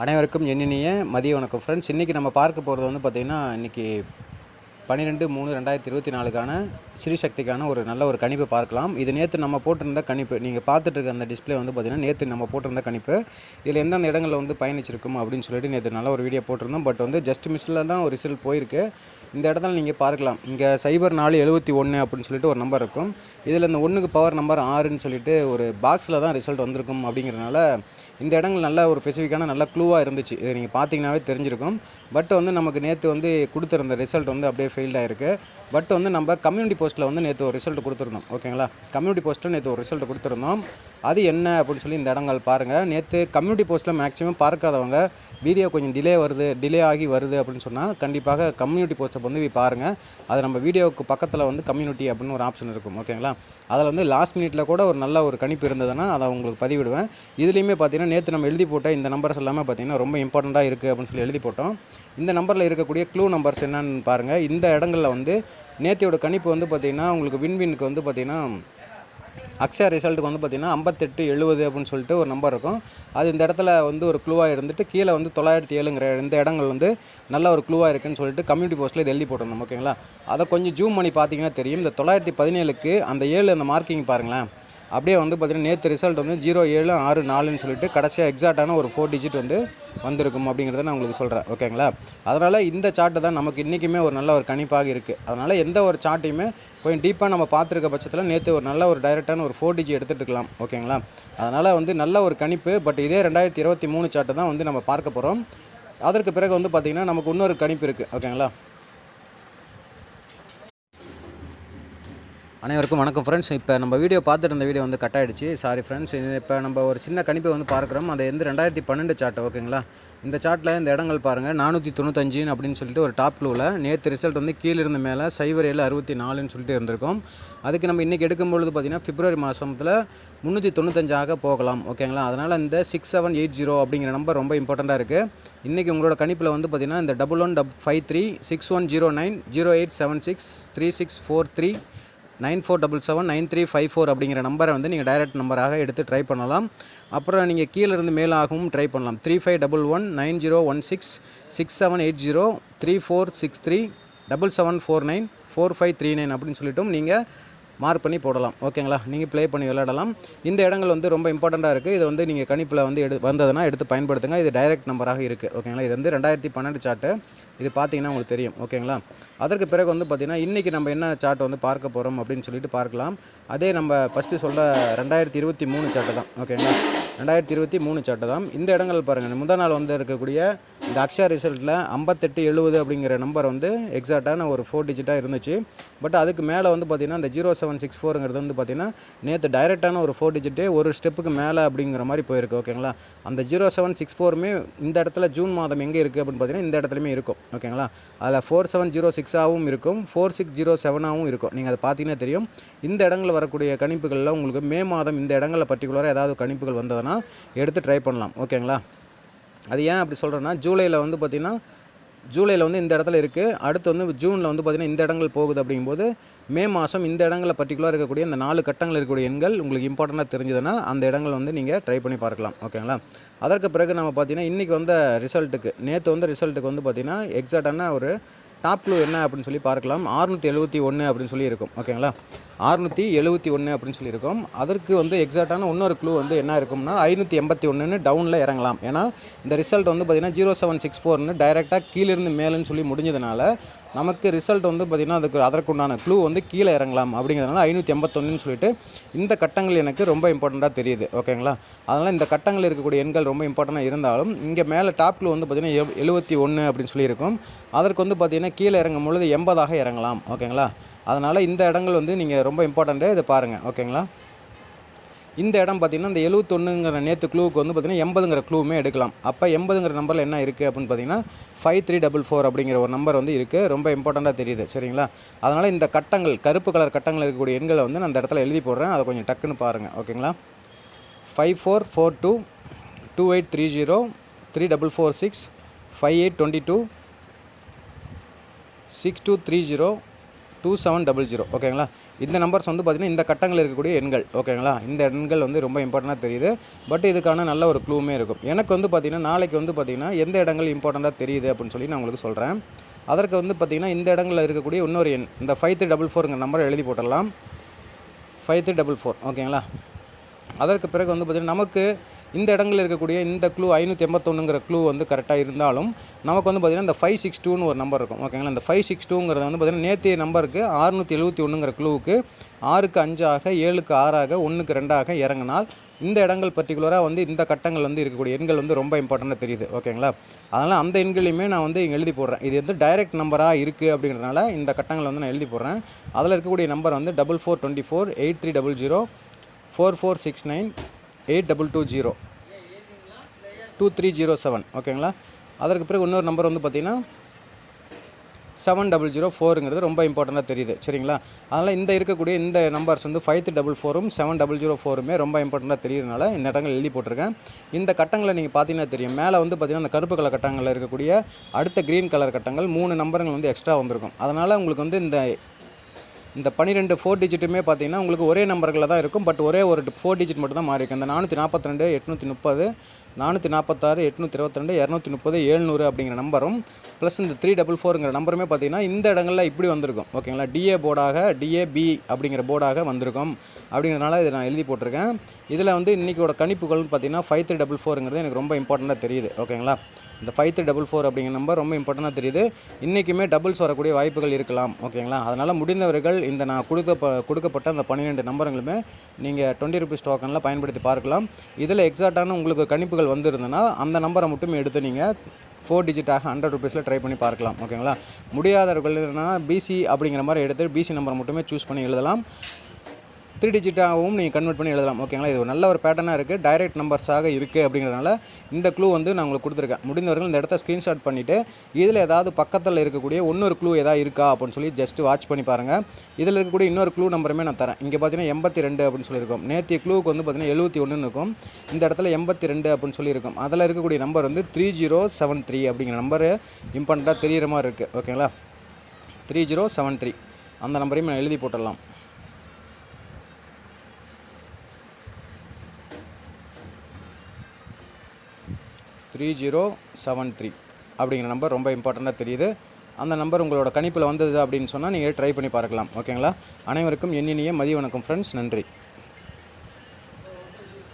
அனைவருக்கும் எண்ணினிய மதிய வணக்கம். ஃப்ரெண்ட்ஸ் இன்றைக்கி நம்ம பார்க்க போகிறது வந்து பார்த்திங்கன்னா இன்றைக்கி பன்னிரெண்டு மூணு ரெண்டாயிரத்தி இருபத்தி நாலுக்கான ஸ்ரீசக்திக்கான ஒரு நல்ல ஒரு கணிப்பு பார்க்கலாம். இது நேற்று நம்ம போட்டிருந்த கணிப்பு. நீங்கள் பார்த்துட்டு இருக்க அந்த டிஸ்பிளே வந்து பார்த்திங்கன்னா நேற்று நம்ம போட்டிருந்த கணிப்பு. இதில் எந்தெந்த இடங்களில் வந்து பயணிச்சிருக்கும் அப்படின்னு சொல்லிட்டு நேற்று நல்ல ஒரு வீடியோ போட்டிருந்தோம். பட் வந்து ஜஸ்ட் மிஸ்ஸில் தான் ஒரு ரிசல்ட் போயிருக்கு. இந்த இடத்துல நீங்கள் பார்க்கலாம். இங்கே சைபர் நாலு எழுபத்தி ஒன்று அப்படின்னு சொல்லிட்டு ஒரு நம்பர் இருக்கும். இதில் இந்த ஒன்றுக்கு பவர் நம்பர் ஆறுன்னு சொல்லிட்டு ஒரு பாக்ஸில் தான் ரிசல்ட் வந்திருக்கும் அப்படிங்கிறனால இந்த இடங்கள் நல்ல ஒரு ஸ்பெசிஃபிக்கான நல்ல க்ளூவாக இருந்துச்சு. இதை நீங்கள் பார்த்தீங்கன்னாவே தெரிஞ்சிருக்கும். பட் வந்து நமக்கு நேற்று வந்து கொடுத்துருந்த ரிசல்ட் வந்து அப்படியே ஃபெயில்ட் ஆயிருக்கு. பட் வந்து நம்ம கம்யூனிட்டி போஸ்ட்டில் வந்து நேற்று ஒரு ரிசல்ட் கொடுத்துருந்தோம். ஓகேங்களா கம்யூனிட்டி போஸ்ட்டில் நேற்று ஒரு ரிசல்ட் கொடுத்துருந்தோம். அது என்ன அப்படின்னு சொல்லி இந்த இடங்கள் பாருங்கள் நேற்று கம்யூனிட்டி போஸ்ட்டில் மேக்ஸிமம் பார்க்காதவங்க வீடியோ கொஞ்சம் டிலே வருது டிலே ஆகி வருது அப்படின்னு சொன்னால் கண்டிப்பாக கம்யூனிட்டி போஸ்ட்டை வந்து போய் பாருங்கள் அது நம்ம வீடியோவுக்கு பக்கத்தில் வந்து கம்யூனிட்டி அப்படின்னு ஒரு ஆப்ஷன் இருக்கும். ஓகேங்களா அதில் வந்து லாஸ்ட் மினிட்ல கூட ஒரு நல்ல ஒரு கணிப்பு இருந்ததுன்னா அதை உங்களுக்கு பதிவிடுவேன். இதுலேயுமே பார்த்தீங்கன்னா நேற்று நம்ம எழுதி போட்ட இந்த நம்பர்ஸ் எல்லாமே பார்த்தீங்கன்னா ரொம்ப இம்பார்ட்டண்ட்டாக இருக்குது அப்படின்னு சொல்லி எழுதி போட்டோம். இந்த நம்பரில் இருக்கக்கூடிய க்ளூ நம்பர்ஸ் என்னன்னு பாருங்கள் இந்த இடங்களில் வந்து நேத்தியோட கணிப்பு வந்து பார்த்திங்கன்னா உங்களுக்கு வின்வினுக்கு வந்து பார்த்திங்கன்னா அக்ஷயா ரிசல்ட்டுக்கு வந்து பார்த்திங்கன்னா ஐம்பத்தெட்டு எழுபது அப்படின்னு சொல்லிட்டு ஒரு நம்பர் இருக்கும். அது இந்த இடத்துல வந்து ஒரு க்ளூவாக இருந்துட்டு கீழே வந்து தொள்ளாயிரத்தி ஏழுங்கிற இந்த இடங்கள் வந்து நல்ல ஒரு க்ளூவாக இருக்குன்னு சொல்லிட்டு கம்யூனிட்டி போஸ்ட்டில் இது எழுதி போட்டிருந்தோம் ஓகேங்களா அதை கொஞ்சம் ஜூம் பண்ணி பார்த்தீங்கன்னா தெரியும். இந்த தொள்ளாயிரத்தி பதினேழுக்கு அந்த ஏழு அந்த மார்க்கிங் பாருங்களேன். அப்படியே வந்து பார்த்திங்கன்னா நேற்று ரிசல்ட் வந்து ஜீரோ ஏழு ஆறு நாலுன்னு சொல்லிட்டு கடைசியாக எக்ஸாக்டான ஒரு ஃபோர் டிஜிட் வந்து வந்திருக்கும் அப்படிங்கிறத நான் உங்களுக்கு சொல்கிறேன் ஓகேங்களா? அதனால் இந்த சார்ட்டு தான் நமக்கு இன்றைக்குமே ஒரு நல்ல ஒரு கணிப்பாக இருக்குது அதனால் எந்த ஒரு சார்ட்டையுமே கொஞ்சம் டீப்பாக நம்ம பார்த்துருக்க பட்சத்தில் நேற்று ஒரு நல்ல ஒரு டைரெக்டான ஒரு ஃபோர் டிஜி எடுத்துகிட்டு இருக்கலாம். ஓகேங்களா? அதனால் வந்து நல்ல ஒரு கணிப்பு பட் இதே ரெண்டாயிரத்தி இருபத்தி மூணு சார்ட்டு தான் வந்து நம்ம பார்க்க போகிறோம் அதற்கு பிறகு வந்து பார்த்திங்கன்னா நமக்கு இன்னொரு கணிப்பு இருக்குது ஓகேங்களா? அனைவருக்கும் வணக்கம் ஃப்ரெண்ட்ஸ் இப்போ நம்ம வீடியோ பார்த்துட்டு இருந்த வீடியோ வந்து கட் ஆகிடுச்சு சாரி ஃப்ரெண்ட்ஸ் இப்போ நம்ம ஒரு சின்ன கணிப்பை வந்து பார்க்குறோம். அது வந்து ரெண்டாயிரத்தி பன்னெண்டு சார்ட் ஓகேங்களா இந்த சார்ட்டில் இந்த இடங்கள் பாருங்கள் நானூற்றி தொண்ணூத்தஞ்சு அப்படின்னு சொல்லிட்டு ஒரு டாப் க்ளூவில் நேற்று ரிசல்ட் வந்து கீழே இருந்த மேலே சைவர் ஏழு அறுபத்தி நாலுன்னு சொல்லிட்டு இருந்திருக்கும். அதுக்கு நம்ம இன்றைக்கி எடுக்கும்பொழுது பார்த்திங்கன்னா பிப்ரவரி மாதத்தில் முந்நூற்றி தொண்ணூத்தஞ்சாக போகலாம் ஓகேங்களா அதனால் இந்த சிக்ஸ் செவன் எயிட் ஜீரோ அப்படிங்கிற நம்பர் ரொம்ப இம்பார்ட்டண்ட்டாக இருக்குது இன்றைக்கி உங்களோட கணிப்பில் வந்து பார்த்திங்கன்னா இந்த double one double five three six one zero nine zero eight seven six three six four three nine four double seven nine three five four அப்படிங்கிற நம்பரை வந்து நீங்கள் டைரக்ட் நம்பராக எடுத்து ட்ரை பண்ணலாம். அப்புறம் நீங்கள் கீழே இருந்து மேலாகவும் ட்ரை பண்ணலாம். Three five double one nine zero one six six seven eight zero three four six three double seven four nine four five three nine அப்படின்னு சொல்லிட்டும் நீங்கள் மார்க் பண்ணி போடலாம். ஓகேங்களா நீங்கள் ப்ளே பண்ணி விளையாடலாம். இந்த இடங்கள் வந்து ரொம்ப இம்பார்ட்டண்ட்டாக இருக்குது இது வந்து நீங்கள் கணிப்பில் வந்து எடு வந்ததுன்னா எடுத்து பயன்படுத்துங்க. இது டைரக்ட் நம்பராக இருக்குது ஓகேங்களா இது வந்து ரெண்டாயிரத்தி பன்னெண்டு சார்ட்டு இது பார்த்தீங்கன்னா உங்களுக்கு தெரியும். ஓகேங்களா அதற்கு பிறகு வந்து பார்த்திங்கன்னா இன்றைக்கி நம்ம என்ன சார்ட் வந்து பார்க்க போகிறோம் அப்படின்னு சொல்லிட்டு பார்க்கலாம். அதே நம்ம ஃபஸ்ட்டு சொல்ல ரெண்டாயிரத்தி இருபத்தி மூணு சார்ட்டு தான். ஓகேங்களா ரெண்டாயிரத்தி இருபத்தி மூணு சார்ட்டு தான். இந்த இடங்கள் பாருங்கள் முதல் நாள் வந்து இருக்கக்கூடிய இந்த அக்ஷா ரிசல்ட்டில் ஐம்பத்தெட்டு எழுபது அப்படிங்கிற நம்பர் வந்து எக்ஸாக்டான ஒரு ஃபோர் டிஜிட்டாக இருந்துச்சு. பட் அதுக்கு மேலே வந்து பார்த்திங்கன்னா இந்த ஜீரோ செவன் சிக்ஸ் ஃபோருங்கிறது வந்து பார்த்திங்கன்னா நேற்று டைரெக்டான ஒரு ஃபோர் டிஜிட்டே ஒரு ஸ்டெப்புக்கு மேலே அப்படிங்கிற மாதிரி போயிருக்கு ஓகேங்களா அந்த ஜீரோ செவன் சிக்ஸ் ஃபோருமே இந்த இடத்துல ஜூன் மாதம் எங்கே இருக்குது அப்படின்னு பார்த்தீங்கன்னா இந்த இடத்துலையுமே இருக்கும் ஓகேங்களா அதில் ஃபோர் செவன் ஜீரோ சிக்ஸாகவும் இருக்கும் ஃபோர் சிக்ஸ் ஜீரோ செவனாகவும் இருக்கும். நீங்கள் அதை பார்த்தீங்கன்னா தெரியும். இந்த இடங்களில் வரக்கூடிய கணிப்புகளில் உங்களுக்கு மே மாதம் இந்த இடங்களில் பர்டிகுலராக ஏதாவது கணிப்புகள் வந்ததுன்னா எடுத்து ட்ரை பண்ணலாம் ஓகேங்களா அது ஏன் அப்படி சொல்கிறேன்னா ஜூலையில் வந்து பார்த்திங்கன்னா ஜூலையில் வந்து இந்த இடத்துல இருக்குது அடுத்து வந்து ஜூனில் வந்து பார்த்திங்கன்னா இந்த இடங்கள் போகுது அப்படிங்கும்போது மே மாதம் இந்த இடங்களில் பர்டிகுலராக இருக்கக்கூடிய இந்த நாலு கட்டங்கள் இருக்கக்கூடிய எண்கள் உங்களுக்கு இம்பார்ட்டண்ட்டாக தெரிஞ்சதுன்னா அந்த இடங்கள் வந்து நீங்கள் ட்ரை பண்ணி பார்க்கலாம். ஓகேங்களா? அதற்கு பிறகு நம்ம பார்த்திங்கன்னா இன்றைக்கி வந்த ரிசல்ட்டுக்கு நேற்று வந்த ரிசல்ட்டுக்கு வந்து பார்த்திங்கன்னா எக்ஸாக்டான ஒரு டாப் க்ளூ என்ன அப்படின்னு சொல்லி பார்க்கலாம். ஆறுநூற்றி எழுபத்தி ஒன்று அப்படின்னு சொல்லி இருக்கும். ஓகேங்களா ஆறுநூற்றி எழுபத்தி ஒன்று அப்படின்னு சொல்லியிருக்கோம் அதற்கு வந்து எக்ஸாக்டான இன்னொரு க்ளூ வந்து என்ன இருக்கும்னா ஐநூற்றி எண்பத்தி ஒன்றுன்னு டவுனில் இறங்கலாம். ஏன்னா இந்த ரிசல்ட் வந்து பார்த்திங்கன்னா ஜீரோ செவன் சிக்ஸ் ஃபோர்னு டைரெக்டாக கீழிருந்து மேலேன்னு சொல்லி முடிஞ்சதுனால நமக்கு ரிசல்ட் வந்து பார்த்திங்கன்னா அதுக்கு அதற்குண்டான க்ளூ வந்து கீழே இறங்கலாம் அப்படிங்கிறதுனால ஐநூற்றி எண்பத்தொன்னுன்னு சொல்லிட்டு இந்த கட்டங்கள் எனக்கு ரொம்ப இம்பார்ட்டண்ட்டாக தெரியுது. ஓகேங்களா அதனால் இந்த கட்டங்கள் இருக்கக்கூடிய எண்கள் ரொம்ப இம்பார்ட்டண்ட்டாக இருந்தாலும் இங்கே மேலே டாப் க்ளூ வந்து பார்த்திங்கன்னா எழுபத்தி ஒன்று அப்படின்னு சொல்லியிருக்கும். அதற்கு வந்து பார்த்திங்கன்னா கீழே இறங்கும் பொழுது எண்பதாக இறங்கலாம். ஓகேங்களா அதனால் இந்த இடங்கள் வந்து நீங்கள் ரொம்ப இம்பார்ட்டண்ட்டு இதை பாருங்கள் ஓகேங்களா இந்த இடம் பார்த்திங்கன்னா இந்த எழுவத்தொன்னுங்கிற நேற்று க்ளூவுக்கு வந்து பார்த்திங்கன்னா எண்பதுங்கிற க்ளூவுமே எடுக்கலாம். அப்போ எண்பதுங்கிற நம்பரில் என்ன இருக்குது அப்படின்னு பார்த்தீங்கன்னா ஃபைவ் த்ரீ டபுள் ஃபோர் அப்படிங்கிற ஒரு நம்பர் வந்து இருக்குது ரொம்ப இம்பார்ட்டண்ட்டாக தெரியுது சரிங்களா? அதனால் இந்த கட்டங்கள் கருப்பு கலர் கட்டங்கள் இருக்கக்கூடிய எண்களை வந்து நான் அந்த இடத்துல எழுதி போடுறேன். அதை கொஞ்சம் டக்குன்னு பாருங்கள் ஓகேங்களா five four four two two eight three zero three double four six five eight twenty two six two three zero two seven double zero ஓகேங்களா இந்த நம்பர்ஸ் வந்து பார்த்திங்கன்னா இந்த கட்டங்கள் இருக்கக்கூடிய எண்கள் ஓகேங்களா இந்த எண்கள் வந்து ரொம்ப இம்பார்ட்டண்ட்டாக தெரியுது. பட் இதுக்கான நல்ல ஒரு க்ளூமே இருக்கும். எனக்கு வந்து பார்த்திங்கன்னா நாளைக்கு வந்து பார்த்திங்கன்னா எந்த இடங்கள் இம்பார்ட்டண்ட்டாக தெரியுது அப்படின்னு சொல்லி நான் உங்களுக்கு சொல்கிறேன் அதற்கு வந்து பார்த்திங்கன்னா இந்த இடங்களில் இருக்கக்கூடிய இன்னொரு எண் இந்த ஃபைவ் த்ரீ டபுள் ஃபோருங்கிற நம்பரை எழுதி போட்டுடலாம். ஃபைவ் த்ரீ டபுள் ஃபோர் ஓகேங்களா அதற்கு பிறகு வந்து பார்த்திங்கன்னா நமக்கு இந்த இடங்களில் இருக்கக்கூடிய இந்த க்ளூ ஐநூற்றி எண்பத்தொன்னுங்கிற க்ளூ வந்து கரெக்டாக இருந்தாலும் நமக்கு வந்து பார்த்திங்கன்னா இந்த ஃபைவ் சிக்ஸ் டூன்னு ஒரு நம்பர் இருக்கும். ஓகேங்களா இந்த ஃபைவ் சிக்ஸ் டூங்கிறது வந்து பார்த்திங்கன்னா நேற்றைய நம்பருக்கு அறுநூற்றி எழுபத்தி ஒன்றுங்கிற க்ளூவுக்கு ஆறுக்கு அஞ்சாக ஏழுக்கு ஆறாக ஒன்றுக்கு ரெண்டாக இறங்கினால் இந்த இடங்கள் பர்டிகுலராக வந்து இந்த கட்டங்கள் வந்து இருக்கக்கூடிய எண்கள் வந்து ரொம்ப இம்பார்ட்டண்ட்டாக தெரியுது. ஓகேங்களா அதனால் அந்த எண்களையுமே நான் வந்து இங்கே எழுதி போடுறேன். இது வந்து டைரக்ட் நம்பராக இருக்குது அப்படிங்கிறதுனால இந்த கட்டங்களை வந்து நான் எழுதி போடுறேன். அதில் இருக்கக்கூடிய நம்பர் வந்து double four twenty four eight three double zero four four six nine eight double two zero. Two three zero seven. ஓகேங்களா? அதற்கு பிறகு இன்னொரு நம்பர் வந்து பார்த்திங்கன்னா செவன் டபுள் ஜீரோ ஃபோருங்கிறது ரொம்ப இம்பார்ட்டண்ட்டாக தெரியுது. சரிங்களா? அதனால் இந்த இருக்கக்கூடிய இந்த நம்பர்ஸ் வந்து ஃபைவ் டபுள் ஃபோரும் செவன் டபுள் ஜீரோ ஃபோருமே ரொம்ப இம்பார்ட்டண்ட்டாக தெரியறதுனால இந்த இடங்கள் எழுதி போட்டிருக்கேன். இந்த கட்டங்களை நீங்கள் பார்த்தீங்கன்னா தெரியும். மேலே வந்து பார்த்திங்கன்னா அந்த கருப்பு கலர் கட்டங்களில் இருக்கக்கூடிய அடுத்த க்ரீன் கலர் கட்டங்கள் மூணு நம்பருங்கள் வந்து எக்ஸ்ட்ரா வந்திருக்கும். அதனால் உங்களுக்கு வந்து இந்த இந்த பன்னிரெண்டு ஃபோர் டிஜிட்டுமே பார்த்தீங்கன்னா உங்களுக்கு ஒரே நம்பர்களில் தான் இருக்கும். பட் ஒரே ஒரு ஃபோர் டிஜிட் மட்டும் தான் மாறி இருக்கும் இந்த நானூற்றி நாற்பத்தி ரெண்டு எட்நூற்றி முப்பது நானூற்றி நாற்பத்தாறு எட்நூற்றி இருபத்திரெண்டு இரநூத்தி முப்பது ஏழ்நூறு அப்படிங்கிற நம்பரும் ப்ளஸ் இந்த த்ரீ டபுள் ஃபோருங்கிற நம்பருமே பார்த்தீங்கன்னா இந்த இடங்களில் இப்படி வந்திருக்கும். ஓகேங்களா டிஏ போர்டாக டிஏபி அப்படிங்கிற போர்டாக வந்திருக்கும். அப்படிங்கிறனால இதை நான் எழுதி போட்டிருக்கேன். இதில் வந்து இன்றைக்கோட கணிப்புகள்னு பார்த்தீங்கன்னா ஃபைவ் த்ரீ டபுள் ஃபோருங்கிறது எனக்கு ரொம்ப இம்பார்ட்டண்ட்டாக தெரியுது. ஓகேங்களா இந்த ஃபைவ் த்ரீ டபுள் ஃபோர் அப்படிங்கிற நம்பர் ரொம்ப இம்பார்ட்டண்ட்டாக தெரியுது. இன்றைக்குமே டபுள்ஸ் வரக்கூடிய வாய்ப்புகள் இருக்கலாம் ஓகேங்களா அதனால் முடிந்தவர்கள் இந்த நான் கொடுத்த கொடுக்கப்பட்ட அந்த பன்னிரெண்டு நம்பருங்களுமே நீங்கள் டுவெண்ட்டி ருபீஸ் டோக்கனில் பயன்படுத்தி பார்க்கலாம். இதில் எக்ஸாக்டான உங்களுக்கு கணிப்புகள் வந்திருந்ததுன்னா அந்த நம்பரை மட்டும் எடுத்து நீங்கள் ஃபோர் டிஜிட்டாக ஹண்ட்ரட் ருபீஸில் ட்ரை பண்ணி பார்க்கலாம் ஓகேங்களா முடியாதவர்கள் என்னென்னா பிசி அப்படிங்கிற மாதிரி எடுத்து பிசி நம்பரை மட்டுமே சூஸ் பண்ணி எழுதலாம். த்ரீ டிஜிட்டாகவும் நீங்கள் கன்வெர்ட் பண்ணி எழுதலாம். ஓகேங்களா இது ஒரு நல்ல ஒரு பேட்டர்னாக இருக்குது டைரக்ட் நம்பர்ஸாக இருக்குது அப்படிங்கிறதுனால இந்த க்ளூ வந்து நான் உங்களுக்கு கொடுத்துருக்கேன். முடிந்தவர்கள் இந்த இடத்த ஸ்க்ரீன்ஷாட் பண்ணிவிட்டு இதில் ஏதாவது பக்கத்தில் இருக்கக்கூடிய இன்னொரு க்ளூ ஏதாவது இருக்கா அப்படின்னு சொல்லி ஜஸ்ட் வாட்ச் பண்ணி பாருங்கள் இதில் இருக்கக்கூடிய இன்னொரு க்ளூ நம்பருமே நான் தரேன். இங்கே பார்த்தீங்கன்னா எண்பத்தி ரெண்டு அப்படின்னு சொல்லியிருக்கோம். நேற்று க்ளூக்கு வந்து பார்த்தீங்கன்னா எழுபத்தி ஒன்றுன்னு இருக்கும். இந்த இடத்துல எண்பத்தி ரெண்டு அப்படின்னு சொல்லியிருக்கும். அதில் இருக்கக்கூடிய நம்பர் வந்து த்ரீ ஜீரோ செவன் த்ரீ அப்படிங்கிற நம்பரு இம்பார்ட்டண்ட்டாக தெரிகிற மாதிரி இருக்குது ஓகேங்களா த்ரீ ஜீரோ செவன் த்ரீ அந்த நம்பரையும் நான் எழுதி போட்டுடலாம். த்ரீ ஜீரோ செவன் த்ரீ அப்படிங்கிற நம்பர் ரொம்ப இம்பார்ட்டண்ட்டாக தெரியுது. அந்த நம்பர் உங்களோட கணிப்பில் வந்தது அப்படின்னு சொன்னால் நீங்கள் ட்ரை பண்ணி பார்க்கலாம். ஓகேங்களா அனைவருக்கும் எண்ணினிய மதிய வணக்கம் ஃப்ரெண்ட்ஸ் நன்றி.